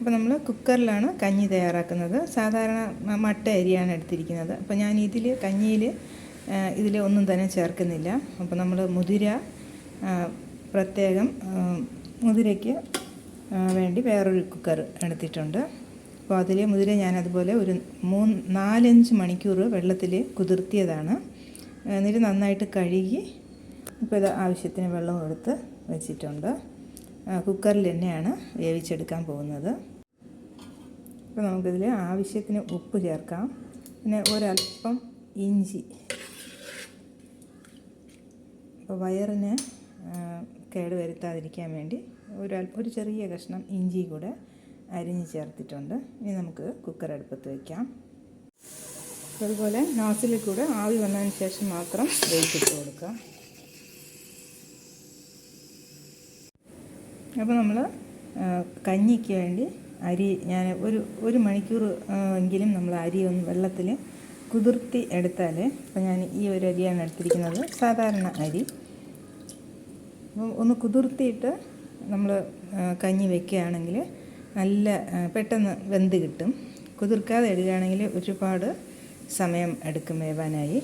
അപ്പോൾ നമ്മൾ കുക്കറിലാണ് കഞ്ഞി തയ്യാറാക്കുന്നത്. സാധാരണ മട്ട അരിയാണ് എടുത്തിരിക്കുന്നത്. അപ്പോൾ ഞാൻ ഇതിൽ കഞ്ഞിയിൽ ഇതിൽ ഒന്നും തന്നെ ചേർക്കുന്നില്ല. അപ്പോൾ നമ്മൾ മുതിര പ്രത്യേകം മുതിരയ്ക്ക് വേണ്ടി വേറൊരു കുക്കർ എടുത്തിട്ടുണ്ട്. അപ്പോൾ അതിൽ മുതിര ഞാൻ അതുപോലെ ഒരു മൂന്ന് നാലഞ്ച് മണിക്കൂർ വെള്ളത്തിൽ കുതിർത്തിയതാണ്. എന്നിട്ട് നന്നായിട്ട് കഴുകി ഇപ്പോൾ ഇത് ആവശ്യത്തിന് വെള്ളം എടുത്ത് വെച്ചിട്ടുണ്ട്. കുക്കറിൽ തന്നെയാണ് വേവിച്ചെടുക്കാൻ പോകുന്നത്. അപ്പോൾ നമുക്കിതിൽ ആവശ്യത്തിന് ഉപ്പ് ചേർക്കാം. പിന്നെ ഒരല്പം ഇഞ്ചി. അപ്പോൾ വയറിന് കേട് വരുത്താതിരിക്കാൻ വേണ്ടി ഒരു ഒരു ചെറിയ കഷ്ണം ഇഞ്ചി കൂടെ അരിഞ്ഞ് ചേർത്തിട്ടുണ്ട്. ഇനി നമുക്ക് കുക്കർ അടുപ്പത്ത് വയ്ക്കാം അതുപോലെ നാസിൽ കൂടെ ആവി വന്നതിന് ശേഷം മാത്രം വേവിച്ചിട്ട് കൊടുക്കാം. അപ്പോൾ നമ്മൾ കഞ്ഞിക്ക് വേണ്ടി അരി ഞാൻ ഒരു ഒരു മണിക്കൂർ എങ്കിലും നമ്മൾ അരി ഒന്ന് വെള്ളത്തിൽ കുതിർത്തി എടുത്താൽ അപ്പോൾ ഞാൻ ഈ ഒരു അരിയാണ് എടുത്തിരിക്കുന്നത് സാധാരണ അരി. അപ്പം ഒന്ന് കുതിർത്തിയിട്ട് നമ്മൾ കഞ്ഞി വെക്കുകയാണെങ്കിൽ നല്ല പെട്ടെന്ന് വെന്ത് കിട്ടും. കുതിർക്കാതെ ഇടുകയാണെങ്കിൽ ഒരുപാട് സമയം എടുക്കും വേവാനായി.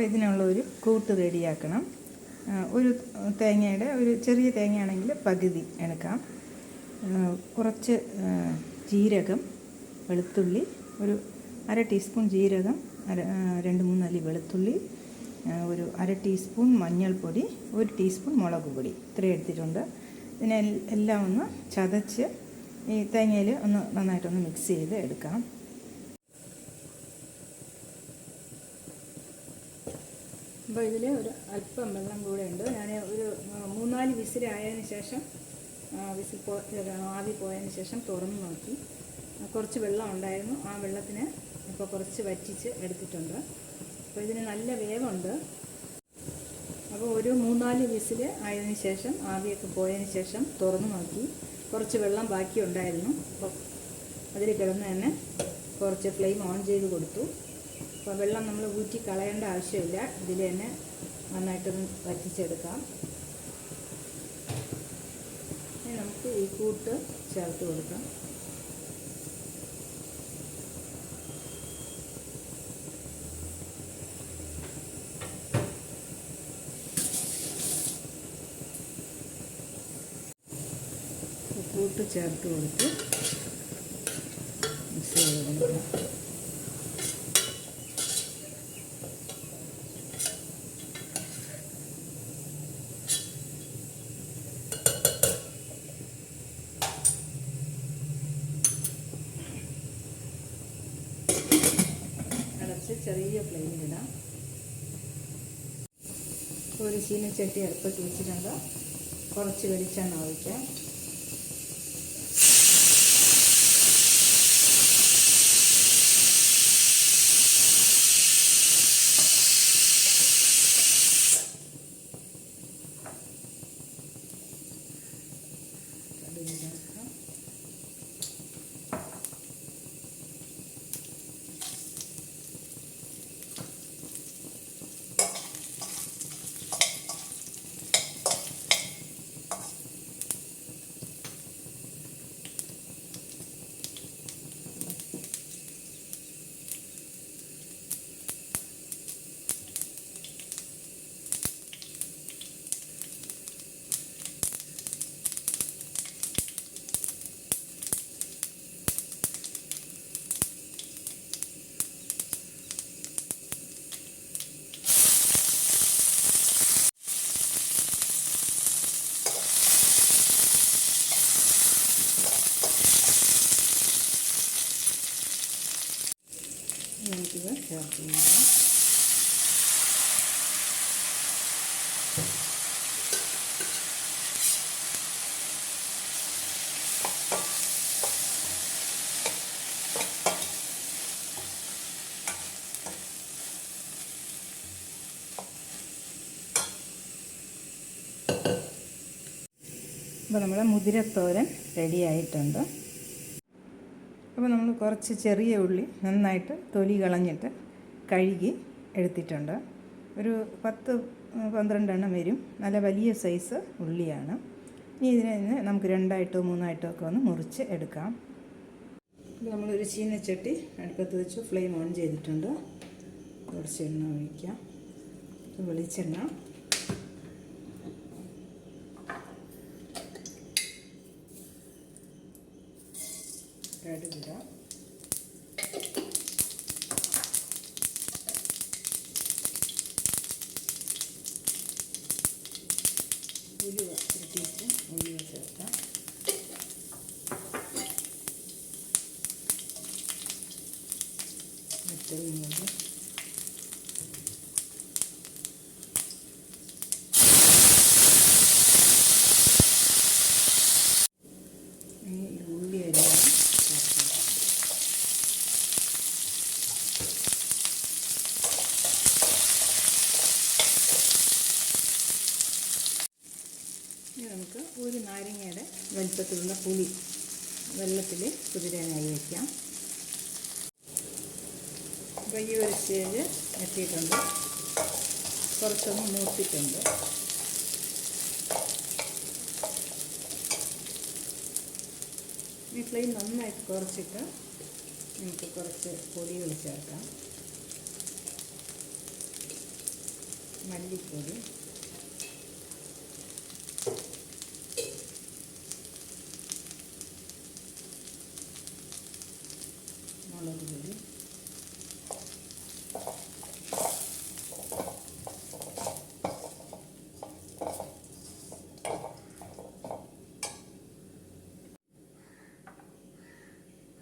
അപ്പോൾ ഇതിനുള്ള ഒരു കൂട്ട് റെഡിയാക്കണം. ഒരു തേങ്ങയുടെ ഒരു ചെറിയ തേങ്ങയാണെങ്കിൽ പകുതി എടുക്കാം. കുറച്ച് ജീരകം വെളുത്തുള്ളി ഒരു അര ടീസ്പൂൺ ജീരകം അര രണ്ട് മൂന്നല്ലി വെളുത്തുള്ളി ഒരു അര ടീസ്പൂൺ മഞ്ഞൾപ്പൊടി ഒരു ടീസ്പൂൺ മുളക് പൊടി. ഇത്രയും എടുത്തിട്ടുണ്ട്. ഇതിനെ എല്ലാം ഒന്ന് ചതച്ച് ഈ തേങ്ങയിൽ ഒന്ന് നന്നായിട്ടൊന്ന് മിക്സ് ചെയ്ത് എടുക്കാം. അപ്പോൾ ഇതിൽ ഒരു അല്പം വെള്ളം കൂടെ ഉണ്ട്. ഞാൻ ഒരു മൂന്നാൽ വിസിലായതിന് ശേഷം വിസിൽ പോ ആവി പോയതിന് ശേഷം തുറന്ന് നോക്കി. കുറച്ച് വെള്ളം ഉണ്ടായിരുന്നു. ആ വെള്ളത്തിന് ഇപ്പോൾ കുറച്ച് വറ്റിച്ച് എടുത്തിട്ടുണ്ട്. അപ്പോൾ ഇതിന് നല്ല വേവുണ്ട്. അപ്പോൾ ഒരു മൂന്നാൽ വിസിൽ ആയതിനു ശേഷം ആവിയൊക്കെ പോയതിന് ശേഷം തുറന്ന് നോക്കി. കുറച്ച് വെള്ളം ബാക്കി ഉണ്ടായിരുന്നു അപ്പോൾ അതിൽ കിടന്ന് തന്നെ കുറച്ച് ഫ്ലെയിം ഓൺ ചെയ്ത് കൊടുത്തു. അപ്പോൾ വെള്ളം നമ്മൾ ഊറ്റി കളയേണ്ട ആവശ്യമില്ല. ഇതിൽ തന്നെ നന്നായിട്ടൊന്ന് വറ്റിച്ചെടുക്കാം. നമുക്ക് ഈ കൂട്ട് ചേർത്ത് കൊടുക്കാം. കൂട്ട് ചേർത്ത് കൊടുത്ത് മിക്സ് ചെയ്ത് കൊടുക്കണം അടച്ച് ചെറിയ ഫ്ലെയിമിലിടാം ഒരു ചീനച്ചട്ടി അടുപ്പത്ത് വെച്ചിട്ടുണ്ട്. കുറച്ച് വെളിച്ചെണ്ണ ഒഴിക്കാം. ചേർക്കാം നമുക്കിത് ചേർത്ത് കൊടുക്കാം അപ്പോൾ നമ്മുടെ മുതിരത്തോരൻ റെഡി ആയിട്ടുണ്ട്. അപ്പോൾ നമ്മൾ കുറച്ച് ചെറിയ ഉള്ളി നന്നായിട്ട് തൊലി കളഞ്ഞിട്ട് കഴുകി എടുത്തിട്ടുണ്ട്. ഒരു പത്ത് പന്ത്രണ്ടെണ്ണം വരും. നല്ല വലിയ സൈസ് ഉള്ളിയാണ്. ഇനി ഇതിനെ നമുക്ക് രണ്ടായിട്ടോ മൂന്നായിട്ടോ ഒക്കെ ഒന്ന് മുറിച്ച് എടുക്കാം. നമ്മളൊരു ചീനച്ചട്ടി അടുപ്പത്ത് വെച്ച് ഫ്ലെയിം ഓൺ ചെയ്തിട്ടുണ്ട്. കുറച്ച് എണ്ണ ഒഴിക്കാം. വെളിച്ചെണ്ണ. ഉലുവ ഇട്ടിട്ട് ഉലുവ ചേർക്കാം മറ്റൊന്നുകൂടി ഇനി ഈ ഉള്ളി എല്ലാം ചേർക്കാം ഇനി നമുക്ക് ഒരു നാരങ്ങയുടെ വലിപ്പത്തിലുള്ള പുളി. വെള്ളത്തിൽ കുതിരാനായി വയ്ക്കാം അപ്പോൾ ഈ ഒരു സ്റ്റേജ് എത്തിയിട്ടുണ്ട്. കുറച്ചൊന്ന് മൂത്തിട്ടുണ്ട്. ഈ ഫ്ലെയിം നന്നായിട്ട് കുറച്ചിട്ട് നമുക്ക് കുറച്ച് പൊടികൾ ചേർക്കാം. മല്ലിപ്പൊടി. മുളക് പൊടി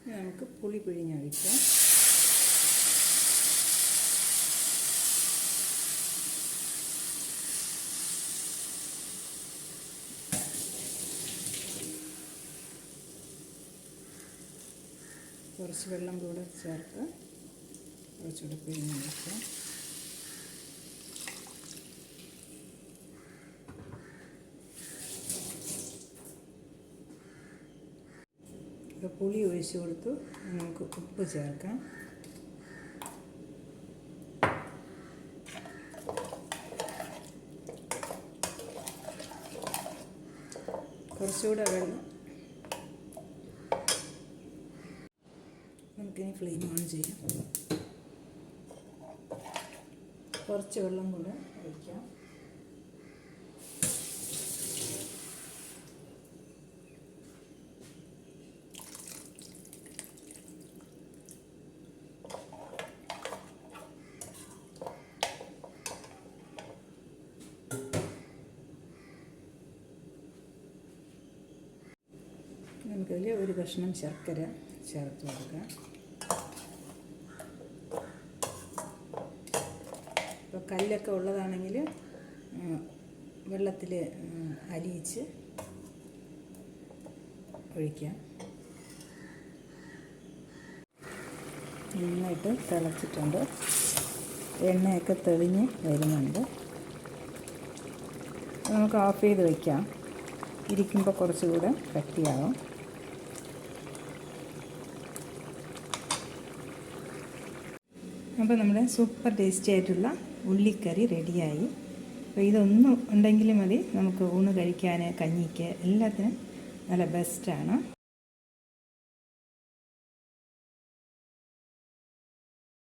നമുക്ക് പുളി പിഴിഞ്ഞൊഴിക്കാം കുറച്ച് വെള്ളം കൂടെ ചേർത്ത് കുറച്ചുകൂടെ പിഴിഞ്ഞൊഴിക്കാം ഇപ്പോൾ പുളി ഒഴിച്ച് കൊടുത്തു. നമുക്ക് ഉപ്പ് ചേർക്കാം. കുറച്ചുകൂടെ വെള്ളം ഫ്ലെയിം ഓൺ ചെയ്യാം. കുറച്ച് വെള്ളം കൂടെ ഒഴിക്കാം. നമുക്കതിൽ ഒരു കഷ്ണം ശർക്കര ചേർത്ത് കൊടുക്കാം. കല്ലൊക്കെ ഉള്ളതാണെങ്കിൽ വെള്ളത്തിൽ അലിയിച്ച് ഒഴിക്കാം. നന്നായിട്ട് തിളച്ചിട്ടുണ്ട്. എണ്ണയൊക്കെ തെളിഞ്ഞ് വരുന്നുണ്ട്. നമുക്ക് ഓഫ് ചെയ്ത് വയ്ക്കാം ഇരിക്കുമ്പോൾ കുറച്ചുകൂടെ കട്ടിയാവും. അപ്പോൾ നമ്മുടെ സൂപ്പർ ടേസ്റ്റി ആയിട്ടുള്ള ഉള്ളിക്കറി റെഡിയായി. അപ്പോൾ ഇതൊന്നും ഉണ്ടെങ്കിൽ മതി. നമുക്ക് ഊണ് കഴിക്കാൻ കഞ്ഞിക്ക് എല്ലാത്തിനും നല്ല ബെസ്റ്റാണ്